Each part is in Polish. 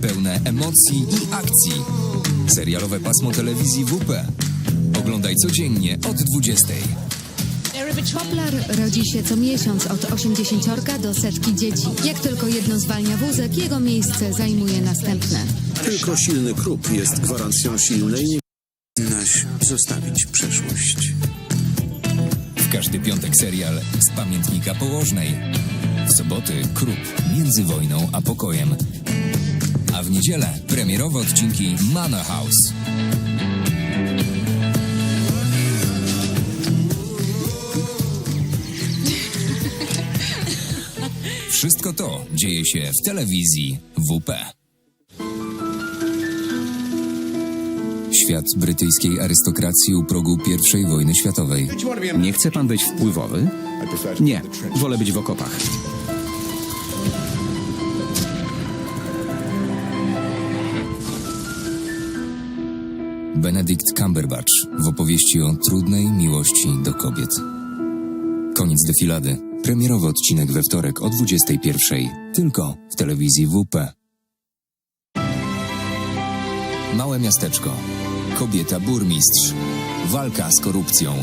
pełne emocji i akcji. Serialowe pasmo telewizji WP. Oglądaj codziennie od 20. Poplar rodzi się co miesiąc od 80 do setki dzieci. Jak tylko jedno zwalnia wózek, jego miejsce zajmuje następne. Tylko silny krób jest gwarancją silnej Powinnaś zostawić przeszłość. W każdy piątek serial z pamiętnika położnej. W soboty Krup między wojną a pokojem. W niedzielę premierowe odcinki Manor House. Wszystko to dzieje się w telewizji WP. Świat brytyjskiej arystokracji u progu I wojny światowej. Nie chce pan być wpływowy? Nie, wolę być w okopach. Benedict Cumberbatch w opowieści o trudnej miłości do kobiet. Koniec defilady. Premierowy odcinek we wtorek o 21.00. Tylko w telewizji WP. Małe miasteczko. Kobieta burmistrz. Walka z korupcją.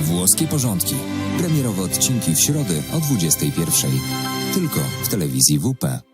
Włoskie porządki. Premierowe odcinki w środę o 21.00. Tylko w telewizji WP.